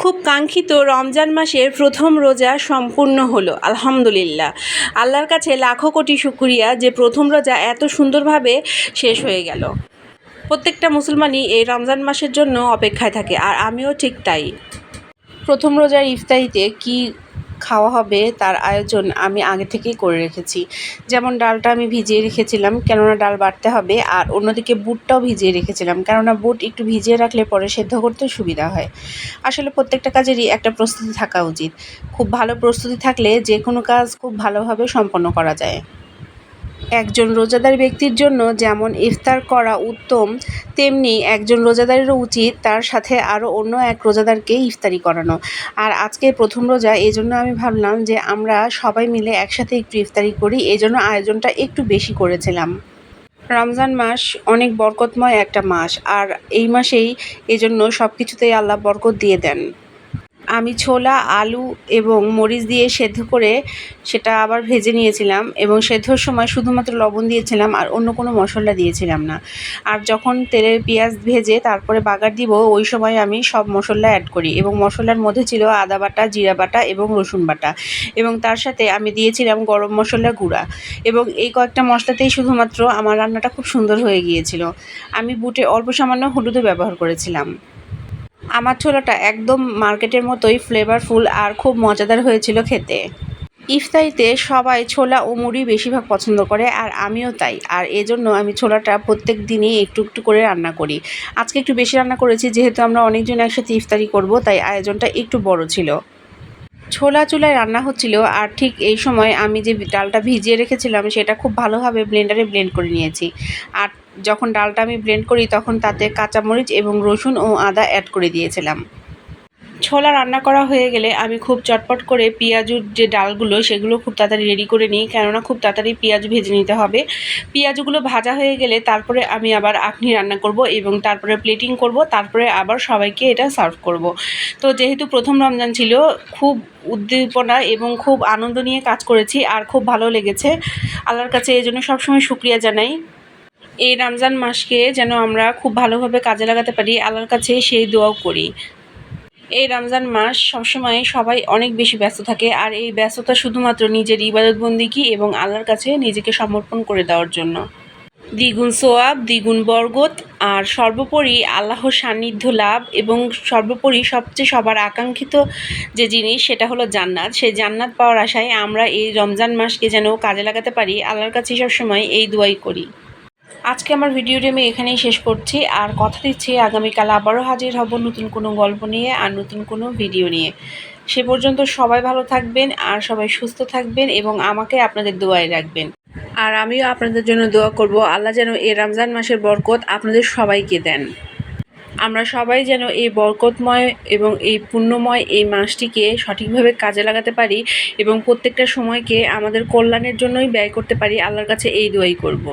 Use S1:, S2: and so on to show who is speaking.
S1: খুব কাঙ্ক্ষিত রমজান মাসের প্রথম রোজা সম্পূর্ণ হলো, আলহামদুলিল্লাহ। আল্লাহর কাছে লাখো কোটি শুক্রিয়া যে প্রথম রোজা এত সুন্দরভাবে শেষ হয়ে গেল। প্রত্যেকটা মুসলমানই এই রমজান মাসের জন্য অপেক্ষায় থাকে, আর আমিও ঠিক তাই। প্রথম রোজার ইফতারিতে কি খাওয়া হবে, তার আয়োজন আমি আগে থেকেই করে রেখেছি। যেমন ডালটা আমি ভিজিয়ে রেখেছিলাম, কেননা ডাল বাড়তে হবে, আর অন্যদিকে বুটটাও ভিজিয়ে রেখেছিলাম, কেননা বুট একটু ভিজিয়ে রাখলে পরে সেদ্ধ করতে সুবিধা হয়। আসলে প্রত্যেকটা কাজেরই একটা প্রস্তুতি থাকা উচিত। খুব ভালো প্রস্তুতি থাকলে যে কোনো কাজ খুব ভালোভাবে সম্পন্ন করা যায়। একজন রোজাদার ব্যক্তির জন্য যেমন ইফতার করা উত্তম, তেমনি একজন রোজাদারেরও উচিত তার সাথে আরও অন্য এক রোজাদারকে ইফতারি করানো। আর আজকে প্রথম রোজা, এই জন্য আমি ভাবলাম যে আমরা সবাই মিলে একসাথে একটু ইফতারি করি, এই জন্য আয়োজনটা একটু বেশি করেছিলাম। রমজান মাস অনেক বরকতময় একটা মাস, আর এই মাসেই এজন্য সব কিছুতেই আল্লাহ বরকত দিয়ে দেন। আমি ছোলা, আলু এবং মরিচ দিয়ে সেদ্ধ করে সেটা আবার ভেজে নিয়েছিলাম এবং সেদ্ধর সময় শুধুমাত্র লবণ দিয়েছিলাম আর অন্য কোনো মশলা দিয়েছিলাম না। আর যখন তেলের পেঁয়াজ ভেজে তারপরে বাগার দিব, ওই সময় আমি সব মশলা অ্যাড করি এবং মশলার মধ্যে ছিল আদা বাটা, জিরা বাটা এবং রসুন বাটা এবং তার সাথে আমি দিয়েছিলাম গরম মশলা গুঁড়া এবং এই কয়েকটা মশলাতেই শুধুমাত্র আমার রান্নাটা খুব সুন্দর হয়ে গিয়েছিল। আমি বুটে অল্প সামান্য হলুদও ব্যবহার করেছিলাম। আমার ছোলাটা একদম মার্কেটের মতোই ফ্লেভারফুল আর খুব মজাদার হয়েছিল খেতে। ইফতারিতে সবাই ছোলা ও মুড়ি বেশিরভাগ পছন্দ করে আর আমিও তাই। আর এজন্য আমি ছোলাটা প্রত্যেক দিনই একটু একটু করে রান্না করি। আজকে একটু বেশি রান্না করেছি, যেহেতু আমরা অনেকজন একসাথে ইফতারি করব, তাই আয়োজনটা একটু বড় ছিল। ছোলা চুলায় রান্না হচ্ছিল, আর ঠিক এই সময় আমি যে ডালটা ভিজিয়ে রেখেছিলাম, সেটা খুব ভালোভাবে ব্লেন্ডারে ব্লেন্ড করে নিয়েছি। আর যখন ডালটা আমি ব্লেন্ড করি, তখন তাতে কাঁচামরিচ এবং রসুন ও আদা অ্যাড করে দিয়েছিলাম। ছোলা রান্না করা হয়ে গেলে আমি খুব চটপট করে পেঁয়াজুর যে ডালগুলো, সেগুলো খুব তাড়াতাড়ি রেডি করে নিই। কেননা খুব তাড়াতাড়ি পেঁয়াজ ভেজে নিতে হবে। পেঁয়াজগুলো ভাজা হয়ে গেলে তারপরে আমি আবার আখনি রান্না করব এবং তারপরে প্লেটিং করব, তারপরে আবার সবাইকে এটা সার্ভ করব। তো যেহেতু প্রথম রমজান ছিল, খুব উদ্দীপনা এবং খুব আনন্দ নিয়ে কাজ করেছি আর খুব ভালো লেগেছে। আল্লাহর কাছে এই জন্য সবসময় শুক্রিয়া জানাই। এই রমজান মাসকে যেন আমরা খুব ভালোভাবে কাজে লাগাতে পারি, আল্লাহর কাছে সেই দোয়াও করি। এই রমজান মাস সবসময় সবাই অনেক বেশি ব্যস্ত থাকে, আর এই ব্যস্ততা শুধুমাত্র নিজের ইবাদতবন্দিকি এবং আল্লাহর কাছে নিজেকে সমর্পণ করে দেওয়ার জন্য। দ্বিগুণ সোয়াব, দ্বিগুণ বরগত আর সর্বোপরি আল্লাহর সান্নিধ্য লাভ এবং সর্বোপরি সবচেয়ে সবার আকাঙ্ক্ষিত যে জিনিস সেটা হলো জান্নাত। সেই জান্নাত পাওয়ার আশায় আমরা এই রমজান মাসকে যেন কাজে লাগাতে পারি, আল্লাহর কাছে সবসময় এই দোয়াই করি। আজকে আমার ভিডিওটি আমি এখানেই শেষ করছি। আর কথা দিচ্ছি, আগামীকাল আবারও হাজির হব নতুন কোনো গল্প নিয়ে আর নতুন কোনো ভিডিও নিয়ে। সে পর্যন্ত সবাই ভালো থাকবেন আর সবাই সুস্থ থাকবেন এবং আমাকে আপনাদের দোয়ায় রাখবেন। আর আমিও আপনাদের জন্য দোয়া করব, আল্লাহ যেন এই রমজান মাসের বরকত আপনাদের সবাইকে দেন। আমরা সবাই যেন এই বরকতময় এবং এই পুণ্যময় এই মাসটিকে সঠিকভাবে কাজে লাগাতে পারি এবং প্রত্যেকটা সময়কে আমাদের কল্যাণের জন্যই ব্যয় করতে পারি, আল্লাহর কাছে এই দোয়াই করব।